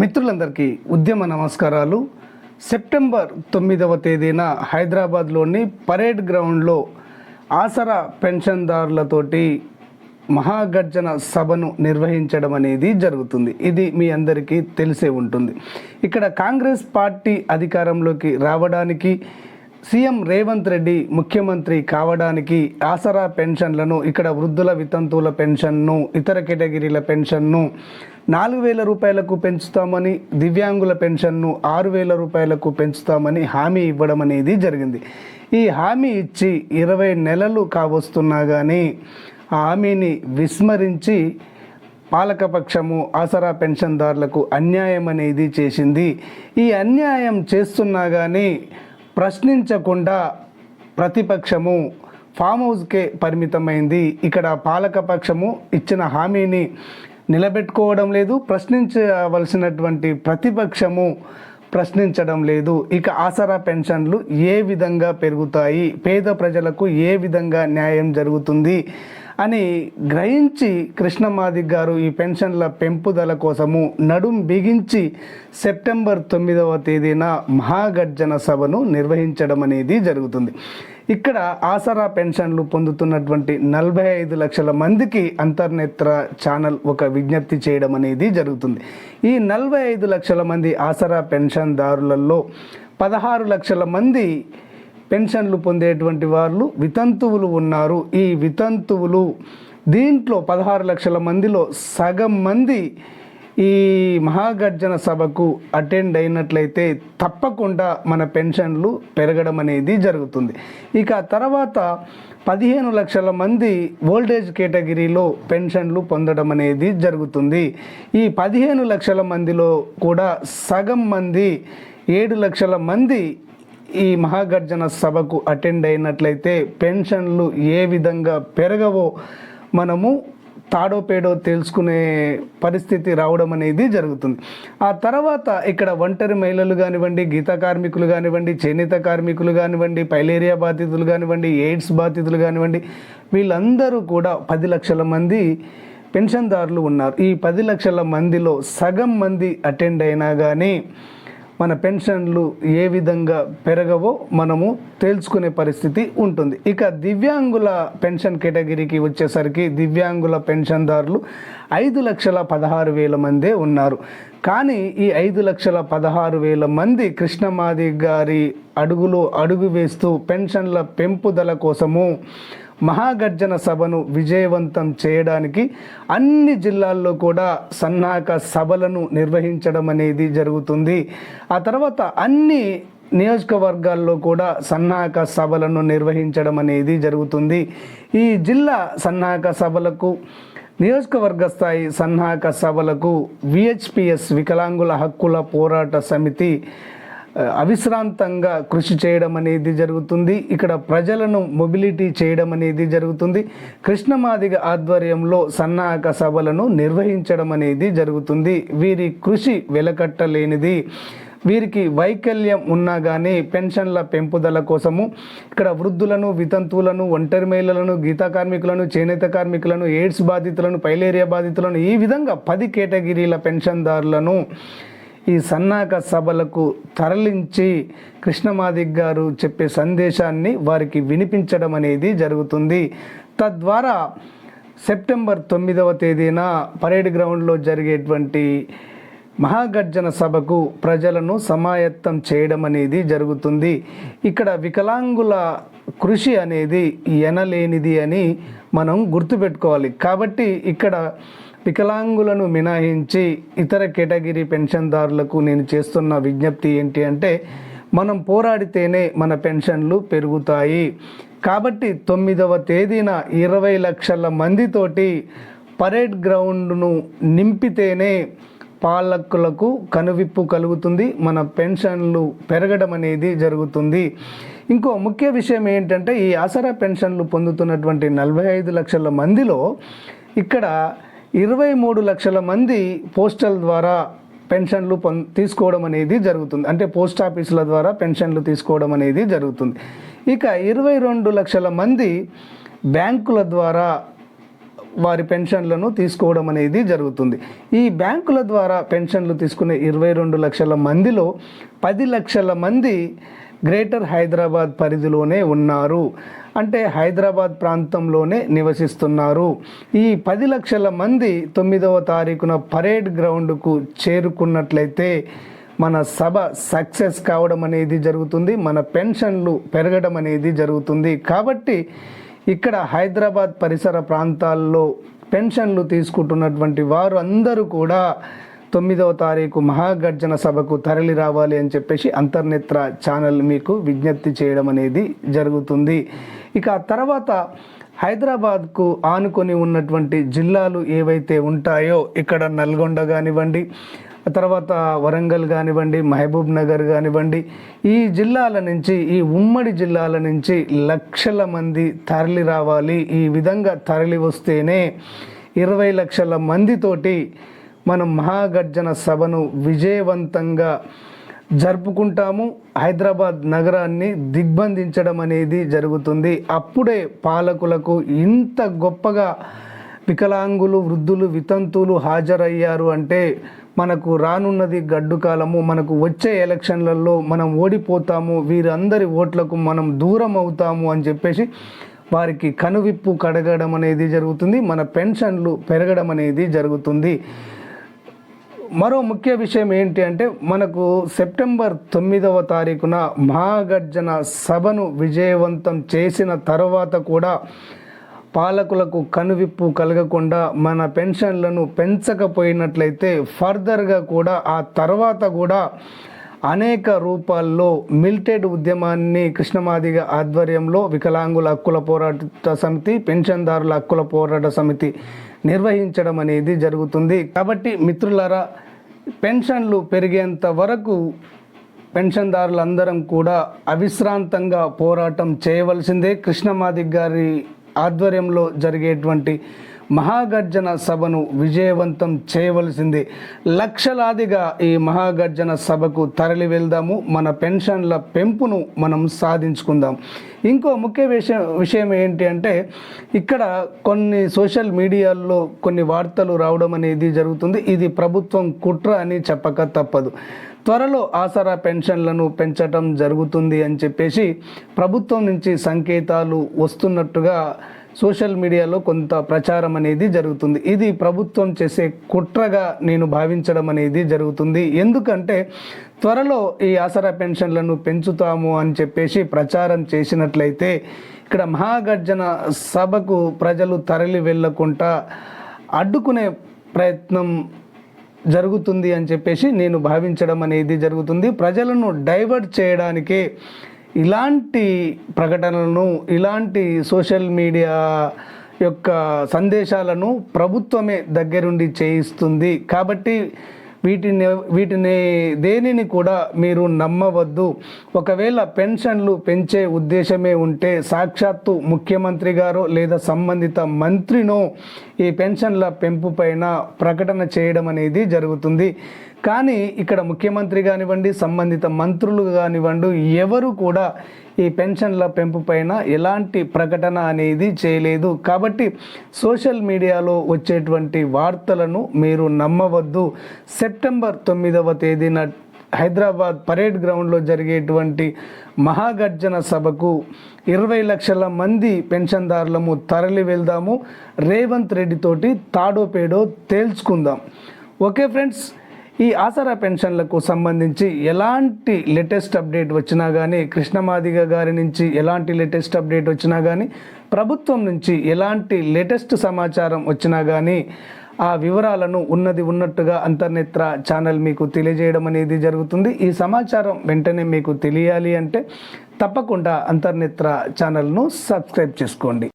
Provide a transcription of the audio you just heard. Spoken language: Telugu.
మిత్రులందరికీ ఉద్యమ నమస్కారాలు. సెప్టెంబర్ తొమ్మిదవ తేదీన హైదరాబాద్లోని పరేడ్ గ్రౌండ్లో ఆసరా పెన్షన్దారులతోటి మహాగర్జన సభను నిర్వహించడం అనేది జరుగుతుంది. ఇది మీ అందరికీ తెలిసే ఉంటుంది. ఇక్కడ కాంగ్రెస్ పార్టీ అధికారంలోకి రావడానికి సీఎం రేవంత్ రెడ్డి ముఖ్యమంత్రి కావడానికి ఆసరా పెన్షన్లను ఇక్కడ వృద్ధుల వితంతువుల పెన్షన్ను ఇతర కేటగిరీల పెన్షన్ను నాలుగు వేల రూపాయలకు పెంచుతామని దివ్యాంగుల పెన్షన్ను ఆరు వేల రూపాయలకు పెంచుతామని హామీ ఇవ్వడం అనేది జరిగింది. ఈ హామీ ఇచ్చి ఇరవై నెలలు కావస్తున్నా కానీ ఆ హామీని విస్మరించి పాలకపక్షము ఆసరా పెన్షన్దారులకు అన్యాయం అనేది చేసింది. ఈ అన్యాయం చేస్తున్నా కానీ ప్రశ్నించకుండా ప్రతిపక్షము ఫామ్ హౌస్కే పరిమితమైంది. ఇక్కడ పాలకపక్షము ఇచ్చిన హామీని నిలబెట్టుకోవడం లేదు ప్రశ్నించవలసినటువంటి ప్రతిపక్షము ప్రశ్నించడం లేదు. ఇక ఆసరా పెన్షన్లు ఏ విధంగా పెరుగుతాయి? పేద ప్రజలకు ఏ విధంగా న్యాయం జరుగుతుంది? అని గ్రహించి కృష్ణమాది గారు ఈ పెన్షన్ల పెంపుదల కోసము నడుం బిగించి సెప్టెంబర్ తొమ్మిదవ తేదీన మహాగర్జన సభను నిర్వహించడం అనేది జరుగుతుంది. ఇక్కడ ఆసరా పెన్షన్లు పొందుతున్నటువంటి నలభై ఐదు లక్షల మందికి అంతర్నేత్ర ఛానల్ ఒక విజ్ఞప్తి చేయడం అనేది జరుగుతుంది. ఈ నలభై ఐదు లక్షల మంది ఆసరా పెన్షన్దారులలో పదహారు లక్షల మంది పెన్షన్లు పొందేటువంటి వాళ్ళు వితంతువులు ఉన్నారు. ఈ వితంతువులు దీంట్లో పదహారు లక్షల మందిలో సగం మంది ఈ మహాగర్జన సభకు అటెండ్ అయినట్లయితే తప్పకుండా మన పెన్షన్లు పెరగడం అనేది జరుగుతుంది. ఇక తర్వాత పదిహేను లక్షల మంది ఓల్డేజ్ కేటగిరీలో పెన్షన్లు పొందడం అనేది జరుగుతుంది. ఈ పదిహేను లక్షల మందిలో కూడా సగం మంది ఏడు లక్షల మంది ఈ మహాగర్జన సభకు అటెండ్ అయినట్లయితే పెన్షన్లు ఏ విధంగా పెరగవో మనము తాడో పేడో తెలుసుకునే పరిస్థితి రావడం అనేది జరుగుతుంది. ఆ తర్వాత ఇక్కడ ఒంటరి మహిళలు కానివ్వండి గీత కార్మికులు కానివ్వండి చేనేత కార్మికులు కానివ్వండి పైలేరియా బాధితులు కానివ్వండి ఎయిడ్స్ బాధితులు కానివ్వండి వీళ్ళందరూ కూడా పది లక్షల మంది పెన్షన్దారులు ఉన్నారు. ఈ పది లక్షల మందిలో సగం మంది అటెండ్ అయినా కానీ మన పెన్షన్లు ఏ విధంగా పెరగవో మనము తేల్చుకునే పరిస్థితి ఉంటుంది. ఇక దివ్యాంగుల పెన్షన్ కేటగిరీకి వచ్చేసరికి దివ్యాంగుల పెన్షన్దారులు ఐదు లక్షల పదహారు వేల మందే ఉన్నారు. కానీ ఈ ఐదు లక్షల పదహారు వేల మంది కృష్ణమాది గారి అడుగులో అడుగు వేస్తూ పెన్షన్ల పెంపుదల కోసము మహాగర్జన సభను విజయవంతం చేయడానికి అన్ని జిల్లాల్లో కూడా సన్నాహక సభలను నిర్వహించడం అనేది జరుగుతుంది. ఆ తర్వాత అన్ని నియోజకవర్గాల్లో కూడా సన్నాహక సభలను నిర్వహించడం అనేది జరుగుతుంది. ఈ జిల్లా సన్నాహక సభలకు నియోజకవర్గ స్థాయి సన్నాహక సభలకు విహెచ్పిఎస్ వికలాంగుల హక్కుల పోరాట సమితి అవిశ్రాంతంగా కృషి చేయడం అనేది జరుగుతుంది. ఇక్కడ ప్రజలను మొబిలిటీ చేయడం అనేది జరుగుతుంది. కృష్ణమాదిగ ఆధ్వర్యంలో సన్నాహక సభలను నిర్వహించడం అనేది జరుగుతుంది. వీరి కృషి వెలకట్టలేనిది. వీరికి వైకల్యం ఉన్నా కానీ పెన్షన్ల పెంపుదల కోసము ఇక్కడ వృద్ధులను వితంతువులను ఒంటరి మహిళలను గీతా కార్మికులను చేనేత కార్మికులను ఎయిడ్స్ బాధితులను పైలేరియా బాధితులను ఈ విధంగా పది కేటగిరీల పెన్షన్దారులను ఈ సన్నాహక సభలకు తరలించి కృష్ణమాదిక్ గారు చెప్పే సందేశాన్ని వారికి వినిపించడం అనేది జరుగుతుంది. తద్వారా సెప్టెంబర్ తొమ్మిదవ తేదీన పరేడ్ గ్రౌండ్లో జరిగేటువంటి మహాగర్జన సభకు ప్రజలను సమాయత్తం చేయడం అనేది జరుగుతుంది. ఇక్కడ వికలాంగుల కృషి అనేది ఎనలేనిది అని మనం గుర్తుపెట్టుకోవాలి. కాబట్టి ఇక్కడ వికలాంగులను మినహాయించి ఇతర కేటగిరీ పెన్షన్దారులకు నేను చేస్తున్న విజ్ఞప్తి ఏంటి అంటే మనం పోరాడితేనే మన పెన్షన్లు పెరుగుతాయి. కాబట్టి తొమ్మిదవ తేదీన ఇరవై లక్షల మందితోటి పరేడ్ గ్రౌండ్ను నింపితేనే పాలకులకు కనువిప్పు కలుగుతుంది మన పెన్షన్లు పెరగడం అనేది జరుగుతుంది. ఇంకో ముఖ్య విషయం ఏంటంటే ఈ ఆసరా పెన్షన్లు పొందుతున్నటువంటి నలభై ఐదు లక్షల మందిలో ఇక్కడ ఇరవై మూడు లక్షల మంది పోస్టల్ ద్వారా పెన్షన్లు పొం తీసుకోవడం అనేది జరుగుతుంది. అంటే పోస్ట్ ఆఫీసుల ద్వారా పెన్షన్లు తీసుకోవడం అనేది జరుగుతుంది. ఇక ఇరవై రెండు లక్షల మంది బ్యాంకుల ద్వారా వారి పెన్షన్లను తీసుకోవడం అనేది జరుగుతుంది. ఈ బ్యాంకుల ద్వారా పెన్షన్లు తీసుకునే ఇరవై రెండు లక్షల మందిలో పది లక్షల మంది గ్రేటర్ హైదరాబాద్ పరిధిలోనే ఉన్నారు. అంటే హైదరాబాద్ ప్రాంతంలోనే నివసిస్తున్నారు. ఈ పది లక్షల మంది తొమ్మిదవ తారీఖున పరేడ్ గ్రౌండ్కు చేరుకున్నట్లయితే మన సభ సక్సెస్ కావడం అనేది జరుగుతుంది. మన పెన్షన్లు పెరగడం అనేది జరుగుతుంది. కాబట్టి ఇక్కడ హైదరాబాద్ పరిసర ప్రాంతాల్లో పెన్షన్లు తీసుకుంటున్నటువంటి వారు అందరూ కూడా తొమ్మిదవ తారీఖు మహాగర్జన సభకు తరలి రావాలి అని చెప్పేసి అంతర్నేత్ర ఛానల్ మీకు విజ్ఞప్తి చేయడం అనేది జరుగుతుంది. ఇక ఆ తర్వాత హైదరాబాద్కు ఆనుకొని ఉన్నటువంటి జిల్లాలు ఏవైతే ఉంటాయో ఇక్కడ నల్గొండ కానివ్వండి తర్వాత వరంగల్ కానివ్వండి మహబూబ్ నగర్ కానివ్వండి ఈ జిల్లాల నుంచి ఈ ఉమ్మడి జిల్లాల నుంచి లక్షల మంది తరలి రావాలి. ఈ విధంగా తరలి వస్తేనే ఇరవై లక్షల మందితోటి మనం మహాగర్జన సభను విజయవంతంగా జరుపుకుంటాము. హైదరాబాద్ నగరాన్ని దిగ్బంధించడం అనేది జరుగుతుంది. అప్పుడే పాలకులకు ఇంత గొప్పగా వికలాంగులు వృద్ధులు వితంతువులు హాజరయ్యారు అంటే మనకు రానున్నది గడ్డు కాలము. మనకు వచ్చే ఎలక్షన్లలో మనం ఓడిపోతాము. వీరందరి ఓట్లకు మనం దూరం అవుతాము అని చెప్పేసి వారికి కనువిప్పు కడగడం అనేది జరుగుతుంది. మన పెన్షన్లు పెరగడం అనేది జరుగుతుంది. మరో ముఖ్య విషయం ఏంటి అంటే మనకు సెప్టెంబర్ తొమ్మిదవ తారీఖున మహాగర్జన సభను విజయవంతం చేసిన తర్వాత కూడా పాలకులకు కనువిప్పు కలగకుండా మన పెన్షన్లను పెంచకపోయినట్లయితే ఫర్దర్గా కూడా ఆ తర్వాత కూడా అనేక రూపాల్లో మిల్టెడ్ ఉద్యమాన్ని కృష్ణమాదిగ ఆధ్వర్యంలో వికలాంగుల హక్కుల పోరాట సమితి పెన్షన్దారుల హక్కుల పోరాట సమితి నిర్వహించడం అనేది జరుగుతుంది. కాబట్టి మిత్రులారా పెన్షన్లు పెరిగేంత వరకు పెన్షన్దారులందరం కూడా అవిశ్రాంతంగా పోరాటం చేయవలసిందే. కృష్ణమాదిగ్ గారి ఆధ్వర్యంలో జరిగేటువంటి మహాగర్జన సభను విజయవంతం చేయవలసింది. లక్షలాదిగా ఈ మహాగర్జన సభకు తరలి వెళ్దాము. మన పెన్షన్ల పెంపును మనం సాధించుకుందాం. ఇంకో ముఖ్య విషయం విషయం ఏంటి అంటే ఇక్కడ కొన్ని సోషల్ మీడియాల్లో కొన్ని వార్తలు రావడం అనేది జరుగుతుంది. ఇది ప్రభుత్వం కుట్ర అని చెప్పక తప్పదు. త్వరలో ఆసరా పెన్షన్లను పెంచడం జరుగుతుంది అని చెప్పేసి ప్రభుత్వం నుంచి సంకేతాలు వస్తున్నట్టుగా సోషల్ మీడియాలో కొంత ప్రచారం అనేది జరుగుతుంది. ఇది ప్రభుత్వం చేసే కుట్రగా నేను భావించడం అనేది జరుగుతుంది. ఎందుకంటే త్వరలో ఈ ఆసరా పెన్షన్లను పెంచుతాము అని చెప్పేసి ప్రచారం చేసినట్లయితే ఇక్కడ మహాగర్జన సభకు ప్రజలు తరలి వెళ్ళకుండా అడ్డుకునే ప్రయత్నం జరుగుతుంది అని చెప్పేసి నేను భావించడం అనేది జరుగుతుంది. ప్రజలను డైవర్ట్ చేయడానికే ఇలాంటి ప్రకటనలను ఇలాంటి సోషల్ మీడియా యొక్క సందేశాలను ప్రభుత్వమే దగ్గరుండి చేయిస్తుంది. కాబట్టి వీటిని వీటిని దేనిని కూడా మీరు నమ్మవద్దు. ఒకవేళ పెన్షన్లు పెంచే ఉద్దేశమే ఉంటే సాక్షాత్తు ముఖ్యమంత్రి గారో లేదా సంబంధిత మంత్రినో ఈ పెన్షన్ల పెంపు పైన ప్రకటన చేయడం అనేది జరుగుతుంది. కానీ ఇక్కడ ముఖ్యమంత్రి కానివ్వండి సంబంధిత మంత్రులు కానివ్వండి ఎవరు కూడా ఈ పెన్షన్ల పెంపు పైన ఎలాంటి ప్రకటన అనేది చేయలేదు. కాబట్టి సోషల్ మీడియాలో వచ్చేటువంటి వార్తలను మీరు నమ్మవద్దు. సెప్టెంబర్ తొమ్మిదవ తేదీన హైదరాబాద్ పరేడ్ గ్రౌండ్లో జరిగేటువంటి మహాగర్జన సభకు ఇరవై లక్షల మంది పెన్షన్దారులము తరలి వెళ్దాము. రేవంత్ రెడ్డితోటి తాడోపేడో తేల్చుకుందాం. ఓకే ఫ్రెండ్స్ ఈ ఆసరా పెన్షన్లకు సంబంధించి ఎలాంటి లేటెస్ట్ అప్డేట్ వచ్చినా కానీ కృష్ణమాదిగ గారి నుంచి ఎలాంటి లేటెస్ట్ అప్డేట్ వచ్చినా కానీ ప్రభుత్వం నుంచి ఎలాంటి లేటెస్ట్ సమాచారం వచ్చినా కానీ ఆ వివరాలను ఉన్నది ఉన్నట్టుగా అంతర్నేత్ర ఛానల్ మీకు తెలియజేయడం అనేది జరుగుతుంది. ఈ సమాచారం వెంటనే మీకు తెలియాలి అంటే తప్పకుండా అంతర్నేత్ర ఛానల్ను సబ్స్క్రైబ్ చేసుకోండి.